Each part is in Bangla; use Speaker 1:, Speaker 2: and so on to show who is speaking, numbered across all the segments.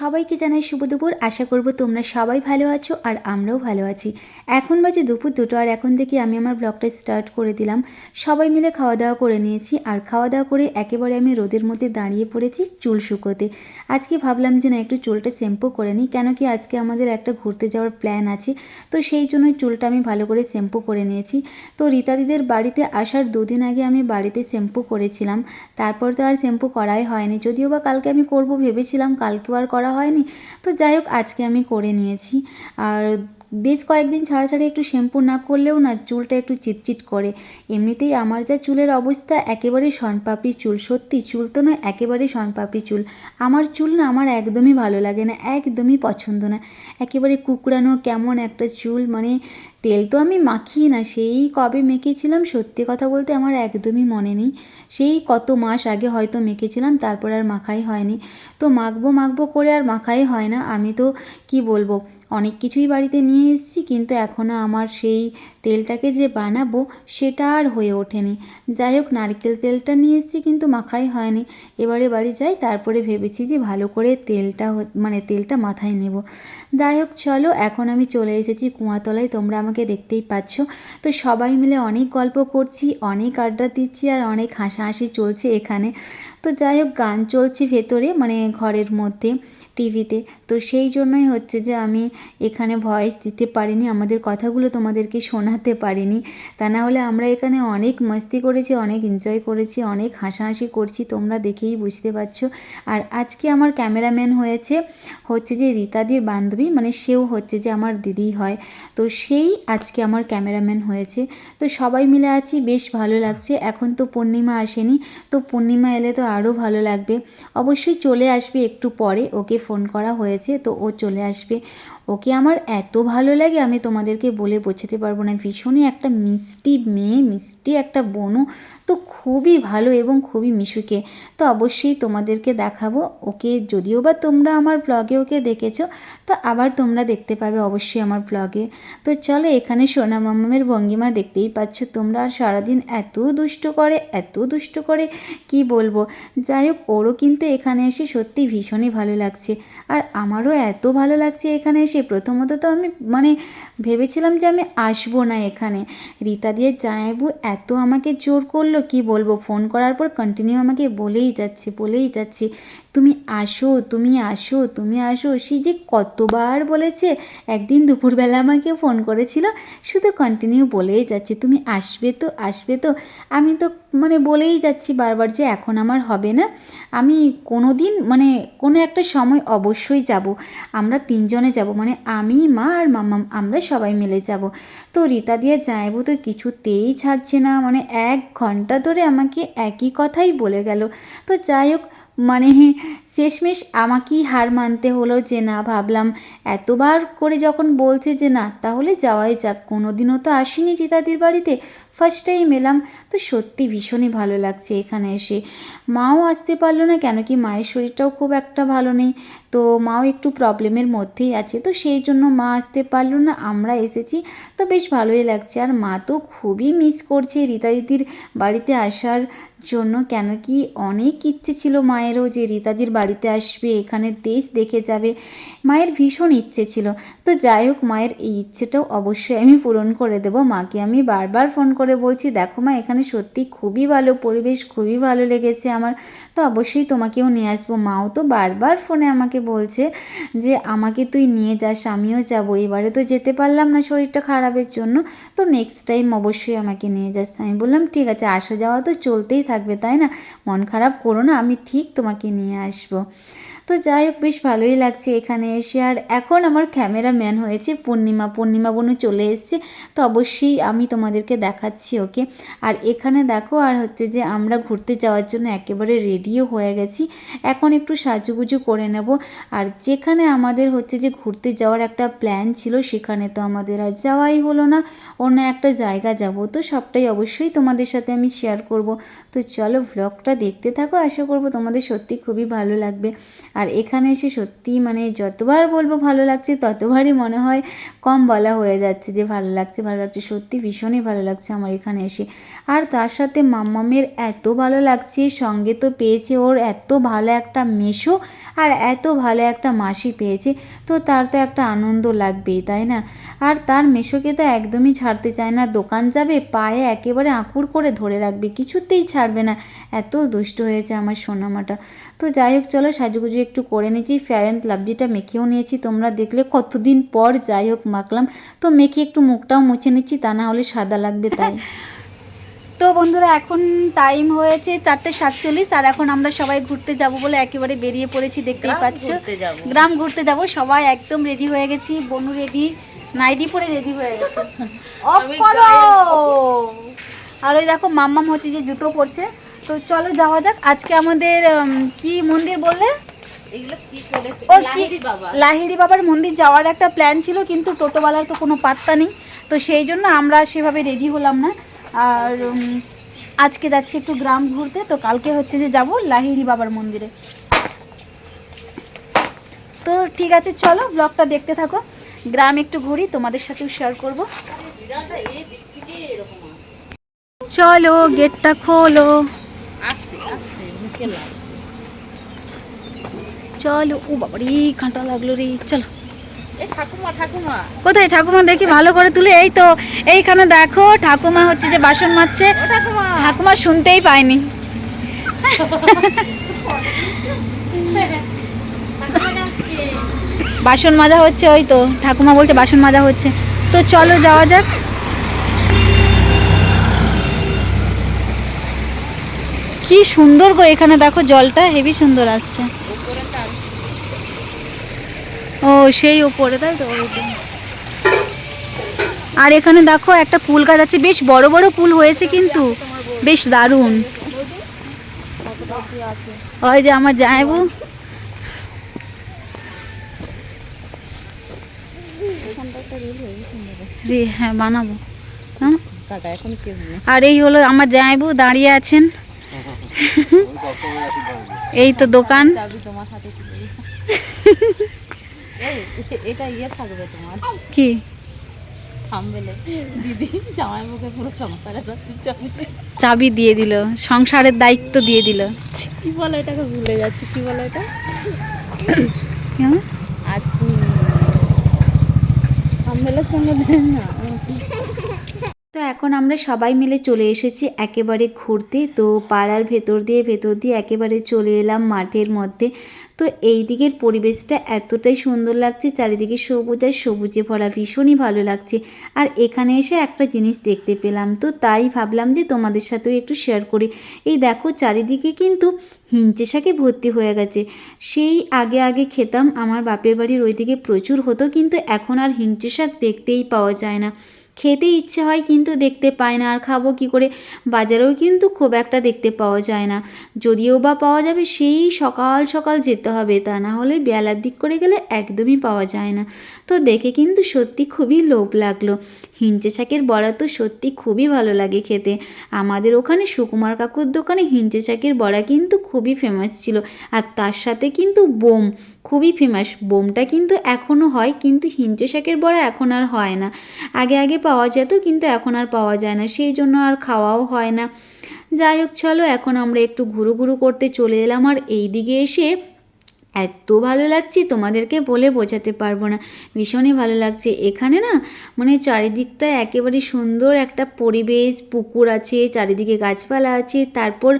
Speaker 1: সবাইকে জানাই শুভ দুপুর। আশা করব তোমরা সবাই ভালো আছো আর আমরাও ভালো আছি। এখন বাজে দুপুর দুটো আর এখন থেকে আমি আমার ব্লগটা স্টার্ট করে দিলাম। সবাই মিলে খাওয়া দাওয়া করে নিয়েছি আর খাওয়া দাওয়া করে একেবারে আমি রোদের মধ্যে দাঁড়িয়ে পড়েছি চুল শুকোতে। আজকে ভাবলাম যে না, একটু চুলটা শ্যাম্পু করে নিই, কেন কি আজকে আমাদের একটা ঘুরতে যাওয়ার প্ল্যান আছে। তো সেই জন্যই চুলটা আমি ভালো করে শ্যাম্পু করে নিয়েছি। তো রীতাদিদের বাড়িতে আসার দুদিন আগে আমি বাড়িতে শ্যাম্পু করেছিলাম। তারপর তো আর শ্যাম্পু করাই হয়নি। যদিও বা কালকে আমি করব ভেবেছিলাম, কালকে আর করা হয়নি। তো যাই হোক আজকে আমি করে নিয়েছি। আর বেশ কয়েকদিন ছাড়া ছাড়া একটু শ্যাম্পু না করলেও না চুলটা একটু চিটচিট করে। এমনিতেই আমার যা চুলের অবস্থা একেবারে শনপাপড়ি চুল, সত্যি চুল তো নয় একেবারে শনপাপড়ি চুল। আমার চুল না আমার একদমই ভালো লাগে না, একদমই পছন্দ না। একেবারে কুকড়ানো কেমন একটা চুল মানে তেল তো আমি মাখি না, সেই কবে মেখেছিলাম সত্যি কথা বলতে আমার একদমই মনে নেই। সেই কত মাস আগে হয়তো মেখেছিলাম, তারপর আর মাখাই হয়নি। তো মাখবো মাখবো করে আর মাখাই হয় না, আমি তো কি বলব? অনেক কিছুই বাড়িতে নিয়ে এসেছি, কিন্তু এখনও আমার সেই তেলটাকে যে বানাবো সেটা আর হয়ে ওঠেনি। যাই হোক, নারকেল তেলটা নিয়ে এসেছি, কিন্তু মাখাই হয়নি। এবারে বাড়ি যাই, তারপরে ভেবেছি যে ভালো করে তেলটা মানে তেলটা মাথায় নেব। যাই হোক, চলো, এখন আমি চলে এসেছি কুয়াতলায়, তোমরা আমাকে দেখতেই পাচ্ছ। তো সবাই মিলে অনেক গল্প করছি, অনেক আড্ডা দিচ্ছি আর অনেক হাসাহাসি চলছে এখানে। তো যাই হোক, গান চলছে ভেতরে মানে ঘরের মধ্যে। টিভিতে। তো সেই জন্যই হচ্ছে যে আমি এখানে ভয়েস দিতে পারিনি, আমাদের কথাগুলো তোমাদেরকে শোনাতে পারিনি। তা না হলে আমরা এখানে অনেক মস্তি করেছি, অনেক এনজয় করেছি, অনেক হাসাহাসি করছি, তোমরা দেখেই বুঝতে পারছ। আর আজকে আমার ক্যামেরাম্যান হয়েছে, হচ্ছে যে রীতাদির বান্ধবী মানে সেও হচ্ছে যে আমার দিদি হয়। তো সেই আজকে আমার ক্যামেরাম্যান হয়েছে। তো সবাই মিলে আছি, বেশ ভালো লাগছে। এখন তো পূর্ণিমা আসেনি, তো পূর্ণিমা এলে তো আরও ভালো লাগবে। অবশ্যই চলে আসবে একটু পরে, ওকে ফোন করা হয়েছে তো ও চলে আসবে। ওকে আমার এত ভালো লাগে, আমি তোমাদেরকে বলে বোঝাতে পারব না। ভীষণই একটা মিষ্টি মেয়ে, মিষ্টি একটা বোনও তো খুবই ভালো এবং খুবই মিশুকে। তো অবশ্যই তোমাদেরকে দেখাবো। ওকে যদিও বা তোমরা আমার ব্লগে ওকে দেখেছ, তো আবার তোমরা দেখতে পাবে অবশ্যই আমার ব্লগে তো চলো এখানে সোনা মামামের ভঙ্গিমা দেখতেই পাচ্ছ তোমরা। আর সারাদিন এত দুষ্ট করে, এত দুষ্ট করে, কি বলব? যাই হোক, ওরও কিন্তু এখানে এসে সত্যি ভীষণই ভালো লাগছে। আর আমারও এত ভালো লাগছে এখানে এসে। প্রথমত তো আমি মানে ভেবেছিলাম যে আমি আসব না এখানে। রীতা দিয়ে জায়াবু এত আমাকে জোর করল, কি বলব? ফোন করার পর কন্টিনিউ আমাকে বলেই যাচ্ছি, বলেই যাচ্ছে। তুমি আসো তুমি আসো তুমি আসো। সে যে কতবার বলেছে, একদিন দুপুরবেলা আমাকে ফোন করেছিল। শুধু কন্টিনিউ বলেই যাচ্ছে, তুমি আসবে তো আসবে তো। আমি তো মানে বলেই যাচ্ছি বারবার যে এখন আমার হবে না। আমি কোনো দিন মানে কোনো একটা সময় অবশ্যই যাব। আমরা তিনজনে যাব মানে আমি, মা আর মামা আমরা সবাই মিলে যাব। তো রীতা দিয়ে যাইবো তো কিছুতেই ছাড়ছে না মানে এক ঘণ্টা ধরে আমাকে একই কথাই বলে গেল। তো যাই হোক মানে শেষমেশ আমাকেই হার মানতে হলো যে না, ভাবলাম এতবার করে যখন বলছে যে না, তাহলে যাওয়াই যাক। কোনো দিনও তো আসিনি রীতাদির বাড়িতে। ফার্স্ট টাইম এলাম, তো সত্যি ভীষণই ভালো লাগছে এখানে এসে। মাও আসতে পারল না কেন কি, মায়ের শরীরটাও খুব একটা ভালো নেই। তো মাও একটু প্রবলেমের মধ্যেই আছে, তো সেই জন্য মা আসতে পারল না, আমরা এসেছি, তো বেশ ভালোই লাগছে। আর মা তো খুবই মিস করছে রীতা দিদির বাড়িতে আসার জন্য, কেন কি অনেক ইচ্ছে ছিল মায়েরও যে রীতাদির বাড়িতে আসবে, এখানে দেশ দেখে যাবে। মায়ের ভীষণ ইচ্ছে ছিল। তো যাই হোক, মায়ের এই ইচ্ছেটাও অবশ্যই আমি পূরণ করে দেবো। মাকে আমি বারবার ফোন করে বলছি, দেখো মা, এখানে সত্যি খুবই ভালো পরিবেশ, খুবই ভালো লেগেছে আমার। তো অবশ্যই তোমাকেও নিয়ে আসব। মাও তো বারবার ফোনে আমাকে বলছে যে, আমাকে তুই নিয়ে যাস, আমিও যাব। এবারে তো যেতে পারলাম না শরীরটা খারাপের জন্য। তো নেক্সট টাইম অবশ্যই আমাকে নিয়ে যাস। আমি বললাম, ঠিক আছে, আসা যাওয়া তো চলতেই থাকবে, তাই না? মন খারাপ করো না, আমি ঠিক তোমাকে নিয়ে আসব। mismo. তো যাই হোক, বেশ ভালোই লাগছে এখানে এসে। আর এখন আমার ক্যামেরাম্যান হয়েছে পূর্ণিমা। পূর্ণিমা বোনও চলে এসছে, তো অবশ্যই আমি তোমাদেরকে দেখাচ্ছি, ওকে? আর এখানে দেখো, আর হচ্ছে যে আমরা ঘুরতে যাওয়ার জন্য একেবারে রেডিও হয়ে গেছি। এখন একটু সাজুগুজু করে নেব। আর যেখানে আমাদের হচ্ছে যে ঘুরতে যাওয়ার একটা প্ল্যান ছিল, সেখানে তো আমাদের আর যাওয়াই হলো না। অন্য একটা জায়গা যাব, তো সবটাই অবশ্যই তোমাদের সাথে আমি শেয়ার করব। তো চলো ভ্লগটা দেখতে থাকো। আশা করব তোমাদের সত্যি খুবই ভালো লাগবে। আর এখানে এসে সত্যি মানে যতবার বলব ভালো লাগছে, ততবারই মনে হয় কম বলা হয়ে যাচ্ছে যে ভালো লাগছে ভালো লাগছে। সত্যি ভীষণই ভালো লাগছে আমার এখানে এসে। আর তার সাথে মাম্মামের এত ভালো লাগছে, সঙ্গে তো পেয়েছে ওর এত ভালো একটা মেশো আর এত ভালো একটা মাসি পেয়েছে। তো তার তো একটা আনন্দ লাগবেই, তাই না? আর তার মেশোকে তো একদমই ছাড়তে চায় না। দোকান যাবে, পায়ে একেবারে আঁকুড় করে ধরে রাখবে, কিছুতেই ছাড়বে না। এত দুষ্ট হয়েছে আমার সোনামাটা। তো যাই হোক, চলো সাজুগুজু একটু করে নিয়েছি ফেয়ার অ্যান্ড লাভলিটা মেখেও নিয়েছি। তোমরা দেখলে কতদিন পর যাই হোক মাখলাম। তো মেখে একটু মুখটাও মুছে নিচ্ছি তা না হলে সাদা লাগবে তাই। তো বন্ধুরা এখন টাইম হয়েছে চারটে সাতচল্লিশ আর এখন আমরা সবাই ঘুরতে যাব বলে একেবারে বেরিয়ে পড়েছি দেখতেই পাচ্ছ। গ্রাম ঘুরতে যাব সবাই একদম রেডি হয়ে গেছি বনু রেডি নাইটি পরে রেডি হয়ে গেছে। অফ করো আর ওই দেখো মাম্মাম হচ্ছে যে জুতো পরছে। তো চলো যাওয়া যাক আজকে আমাদের কি মন্দির বললে? ও কি
Speaker 2: লাহিড়ি
Speaker 1: বাবার মন্দির যাওয়ার একটা প্ল্যান ছিল কিন্তু টোটোওয়ালার তো কোনো পাত্তা নেই। তো সেই জন্য আমরা সেভাবে রেডি হলাম না। আর আজকে যাচ্ছি একটু গ্রাম ঘুরতে তো কালকে হচ্ছে যে যাব লাহিড়ি বাবার মন্দিরে। তো ঠিক আছে চলো ব্লগটা দেখতে থাকো। গ্রাম একটু ঘুরি তোমাদের সাথেও শেয়ার করব। চলো গেটটা খোলো।
Speaker 2: আস্তে আস্তে
Speaker 1: চলো ও বাবারে কাঁটা লাগল রে চলো। কোথায় ঠাকুমা? দেখি ভালো করে তুলে এই তো এইখানে দেখো ঠাকুমা হচ্ছে যে বাসন মাজছে।
Speaker 2: ঠাকুমা
Speaker 1: শুনতেই পায়নি। বাসন মাজা হচ্ছে ওই তো ঠাকুমা বলছে বাসন মাজা হচ্ছে। তো চলো যাওয়া যাক। কি সুন্দর গো এখানে দেখো জলটা হেভি সুন্দর আসছে। ও, সেই ওপরে তাই তো? আর এখানে দেখো, একটা কুল গাছ আছে। বেশ বড় বড় কুল হয়েছে কিন্তু। বেশ দারুণ। ওই যে আমার জায়বু রে হ্যাঁ বানাবো। হ্যাঁ? আর এই হলো আমার জায়বু দাঁড়িয়ে আছেন। এই তো দোকান।
Speaker 2: এই এটা ইয়ে থাকবে তোমার।
Speaker 1: কি?
Speaker 2: থামবেলে। দিদি জামাই মুখে পুরো সংসারে চাবি
Speaker 1: দিয়ে দিল সংসারের দায়িত্ব দিয়ে দিল।
Speaker 2: কি বলে এটাকে? ভুলে যাচ্ছি কি বলে এটা? আর থামবেলের সঙ্গে দেন না।
Speaker 1: তো এখন আমরা সবাই মিলে চলে এসেছি একেবারে ঘুরতে। তো পাড়ার ভেতর দিয়ে ভেতর দিয়ে একেবারে চলে এলাম মাঠের মধ্যে। তো এই দিকের পরিবেশটা এতটাই সুন্দর লাগছে, চারিদিকে সবুজ আর সবুজে ভরা, ভীষণই ভালো লাগছে। আর এখানে এসে একটা জিনিস দেখতে পেলাম। তো তাই ভাবলাম যে তোমাদের সাথেও একটু শেয়ার করি। এই দেখো চারিদিকে কিন্তু হিঞ্চে শাকে ভর্তি হয়ে গেছে। সেই আগে আগে খেতাম, আমার বাপের বাড়ির ওইদিকে প্রচুর হতো, কিন্তু এখন আর হিঞ্চে শাক দেখতেই পাওয়া যায় না। খেতে ইচ্ছে হয় কিন্তু দেখতে পায় না, আর খাব কি করে? বাজারেও কিন্তু খুব একটা দেখতে পাওয়া যায় না। যদিও বা পাওয়া যাবে, সেই সকাল সকাল যেতে হবে, তা না হলে বেলার দিক করে গেলে একদমই পাওয়া যায় না। তো দেখে কিন্তু সত্যি খুবই লোভ লাগল। হিঞ্চে শাকের বড়া তো সত্যি খুবই ভালো লাগে খেতে। আমাদের ওখানে সুকুমার কাকুর দোকানে হিঞ্চে শাকের বড়া কিন্তু খুবই ফেমাস ছিল, আর তার সাথে কিন্তু বোম খুবই ফেমাস বোমটা কিন্তু এখনও হয়, কিন্তু হিঞ্চে শাকের বড়া এখন আর হয় না। আগে আগে পাওয়া যেত, কিন্তু এখন আর পাওয়া যায় না। সেই জন্য আর খাওয়াও হয় না। যাই হোক, চলো, এখন আমরা একটু ঘুরু ঘুরু করতে চলে এলাম। আর এই দিকে এসে এত ভালো লাগছে, তোমাদেরকে বলে বোঝাতে পারব না। ভীষণই ভালো লাগছে। এখানে না মানে চারিদিকটা একেবারে সুন্দর একটা পরিবেশ, পুকুর আছে, চারিদিকে গাছপালা আছে, তারপর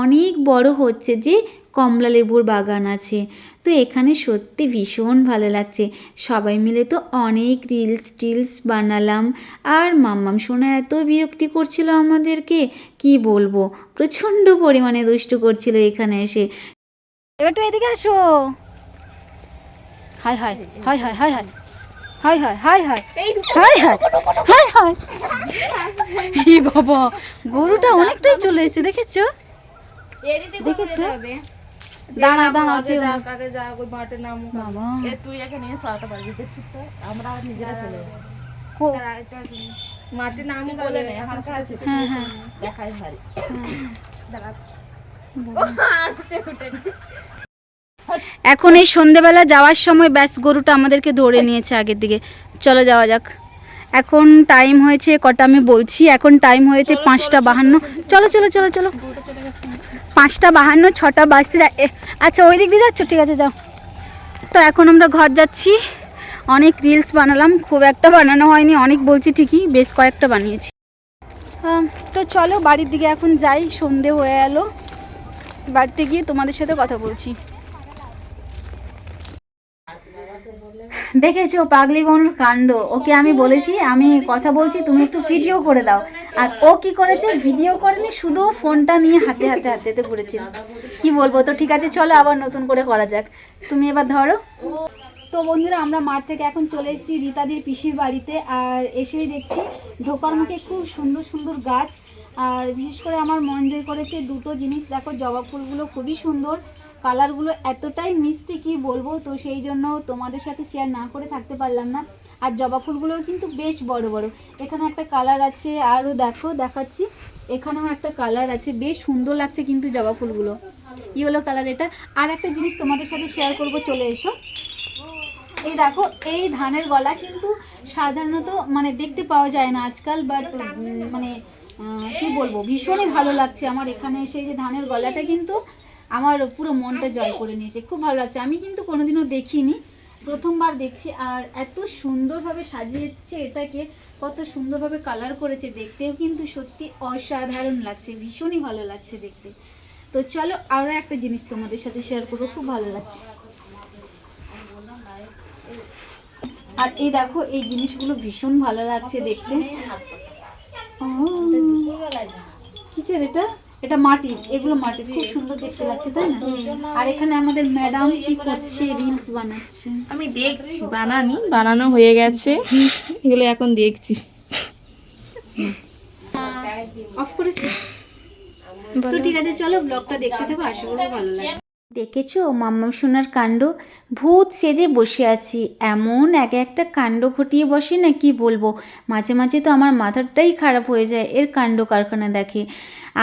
Speaker 1: অনেক বড় হচ্ছে যে কমলা লেবুর বাগান আছে তো এখানে সত্যি ভীষণ ভালো লাগছে সবাই মিলে তো অনেক রিলস টিলস বানালাম আর মাম্মাম সোনা এত বিরক্তি করছিল আমাদেরকে কি বলব প্রচণ্ড পরিমাণে দুষ্টু করছিল এখানে এসে এবার তো এদিকে আসো hi hi hi hi hi hi hi hi hi hi hi hi hi hi ই বাবা গরুটা অনেকটাই চলে এসেছে দেখেছ দেখেছ দাঁড়া দাঁড়া
Speaker 2: আগে যা ওই মাঠে নামু।
Speaker 1: বাবা।
Speaker 2: এ তুই পারবি দেখছিস তো। আমরা নিজেরা চলে যাব।
Speaker 1: কো-
Speaker 2: মাঠে নামু বলে হালকা আছে
Speaker 1: হ্যাঁ। হ্যাঁ
Speaker 2: দেখাই ভারী।
Speaker 1: এখন এই সন্ধেবেলা যাওয়ার সময় ব্যাস গরুটা আমাদেরকে ধরে নিয়েছে আগের দিকে। চলো যাওয়া যাক। এখন টাইম হয়েছে কটা আমি বলছি এখন টাইম হয়েছে পাঁচটা বাহান্ন। চলো চলো চলো চলো। পাঁচটা বাহান্ন, ছটা বাজতে যায় আচ্ছা ওই দিক দিয়ে যাচ্ছ, ঠিক আছে, যাও। তো এখন আমরা ঘর যাচ্ছি। অনেক রিলস বানালাম, খুব একটা বানানো হয়নি, অনেক বলছি ঠিকই, বেশ কয়েকটা বানিয়েছি। তো চলো, বাড়ির দিকে এখন যাই, সন্ধে হয়ে এলো। বাড়িতে গিয়ে তোমাদের সাথে কথা বলছি। দেখেছ, পাগলি বনুর কাণ্ড। ওকে আমি বলেছি, আমি কথা বলছি, তুমি একটু ভিডিও করে দাও। আর ও কি করেছে? ভিডিও করেনি, শুধু ফোনটা নিয়ে হাতে হাতে হাতে হাতে ঘুরেছে। কি বলব? তো ঠিক আছে, চলো আবার নতুন করে করা যাক। তুমি এবার ধরো। তো বন্ধুরা, আমরা মাঠ থেকে এখন চলে এসেছি রীতাদির পিসির বাড়িতে, আর এসেই দেখছি ঢোকার মুখে খুব সুন্দর সুন্দর গাছ। আর বিশেষ করে আমার মন জয় করেছে দুটো জিনিস। দেখো, জবা ফুলগুলো খুবই সুন্দর। কালারগুলো এতটাই মিষ্টি, কি বলব? তো সেই জন্য তোমাদের সাথে শেয়ার না করে থাকতে পারলাম না। আর জবা ফুলগুলোও কিন্তু বেশ বড় বড়। এখানে একটা কালার আছে আরও দেখো, দেখাচ্ছি। এখানেও একটা কালার আছে, বেশ সুন্দর লাগছে কিন্তু জবা ফুলগুলো। ইয়েলো কালার এটা। আর একটা জিনিস তোমাদের সাথে শেয়ার করব, চলে এসো। এই দেখো, এই ধানের গলা কিন্তু সাধারণত মানে দেখতে পাওয়া যায় না আজকাল বাট মানে কি বলব, ভীষণই ভালো লাগছে আমার এখানে এসে। যে ধানের গলাটা কিন্তু আমার পুরো মনটা জয় করে নিয়েছে। খুব ভালো লাগছে। আমি কিন্তু কোনোদিনও দেখিনি। প্রথমবার দেখছি আর এত সুন্দরভাবে সাজিয়েছে এটাকে কত সুন্দরভাবে কালার করেছে দেখতেও কিন্তু সত্যি অসাধারণ লাগছে ভীষণই ভালো লাগছে দেখতে। তো চলো আরও একটা জিনিস তোমাদের সাথে শেয়ার করব খুব ভালো লাগছে। আর এই দেখো এই জিনিসগুলো ভীষণ ভালো লাগছে দেখতে। কিসের এটা? এটা মাটির এগুলো মাটির খুব সুন্দর দেখতে লাগছে তাই না? আর এখানে আমাদের ম্যাডাম কি করছে রিলস বানাচ্ছে।
Speaker 2: আমি দেখছি বানানি বানানো হয়ে গেছে। এগুলো এখন দেখছি।
Speaker 1: অফ করেছি? তো ঠিক আছে চলো ব্লগটা দেখতে থাকো আশা করি ভালো লাগে দেখেছ? মাম্মা সোনার কাণ্ড? ভূত সেদে বসে আছি। এমন এক একটা কাণ্ড ঘটিয়ে বসে না কি বলব? মাঝে মাঝে তো আমার মাথাটাই খারাপ হয়ে যায় এর কাণ্ড কারখানা দেখে।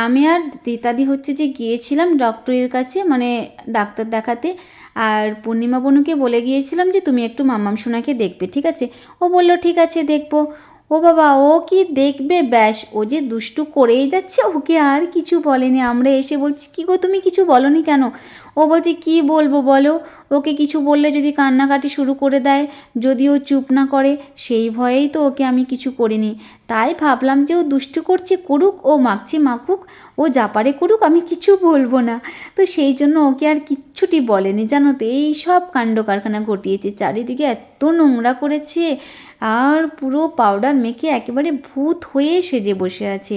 Speaker 1: আমি আর রীতাদি হচ্ছে যে গিয়েছিলাম ডক্টরের কাছে মানে ডাক্তার দেখাতে। আর পূর্ণিমা বনুকে বলে গিয়েছিলাম যে, তুমি একটু মাম্মাম সোনাকে দেখবে, ঠিক আছে? ও বলল, ঠিক আছে, দেখব। ও বাবা, ও কি দেখবে? ব্যাস, ও যে দুষ্টু করেই যাচ্ছে, ওকে আর কিছু বলেনি। আমরা এসে বলছি, কি গো, তুমি কিছু বলনি কেন? ও বলছে, কি বলব বলো? ওকে কিছু বললে যদি কান্নাকাটি শুরু করে দেয়, যদি ও চুপ না করে, সেই ভয়েই তো ওকে আমি কিছু করিনি। তাই ভাবলাম যে ও দুষ্টু করছে করুক, ও মাখছে মাখুক, ও যা পারে করুক, আমি কিছু বলব না। তো সেই জন্য ওকে আর কিচ্ছুটি বলেনি। জানো তো, এই সব কাণ্ড কারখানা ঘটিয়েছে, চারিদিকে এত নোংরা করেছে। আর পুরো পাউডার মেখে একেবারে ভূত হয়ে সেজে বসে আছে।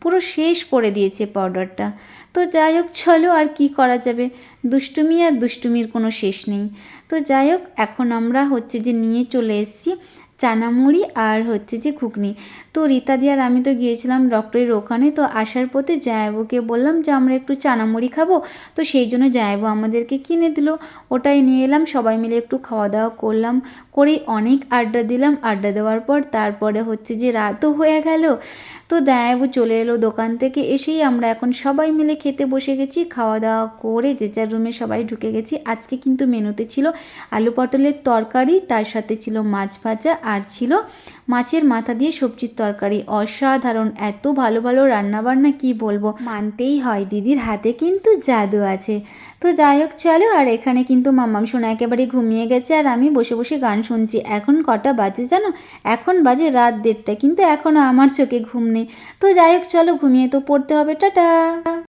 Speaker 1: পুরো শেষ করে দিয়েছে পাউডারটা তো যাই হোক, চলো আর কি করা যাবে? দুষ্টুমি আর দুষ্টুমির কোনো শেষ নেই। তো যাই হোক, এখন আমরা হচ্ছে যে নিয়ে চলে এসেছি চানামুড়ি আর হচ্ছে যে ঘুগনি। তো রীতাদি আর আমি তো গিয়েছিলাম ডক্টরের ওখানে, তো আসার পথে জায়াবুকে বললাম যে আমরা একটু চানামুড়ি খাব। তো সেই জন্য জায়াবু আমাদেরকে কিনে দিল। ওটাই নিয়ে এলাম, সবাই মিলে একটু খাওয়া দাওয়া করলাম করে অনেক আড্ডা দিলাম। আড্ডা দেওয়ার পর তারপরে হচ্ছে যে রাতও হয়ে গেল। তো দায়াবু চলে এলো দোকান থেকে, এসেই আমরা এখন সবাই মিলে খেতে বসে গেছি খাওয়া দাওয়া করে যে যার রুমে সবাই ঢুকে গেছি। আজকে কিন্তু মেনুতে ছিল আলু পটলের তরকারি, তার সাথে ছিল মাছ ভাজা আর ছিল মাছের মাথা দিয়ে সবজির তরকারি। অসাধারণ, এত ভালো ভালো রান্নাবান্না কি বলব? মানতেই হয়, দিদির হাতে কিন্তু জাদু আছে। তো যাই হোক, চলো, আর এখানে কিন্তু মাম্মাম সোনা একেবারে ঘুমিয়ে গেছে আর আমি বসে বসে গান শুনছি। এখন কটা বাজে জানো? এখন বাজে রাত দেড়টা, কিন্তু এখনও আমার চোখে ঘুম নেই। তো যাই হোক, চলো, ঘুমিয়ে তো পড়তে হবে। টাটা!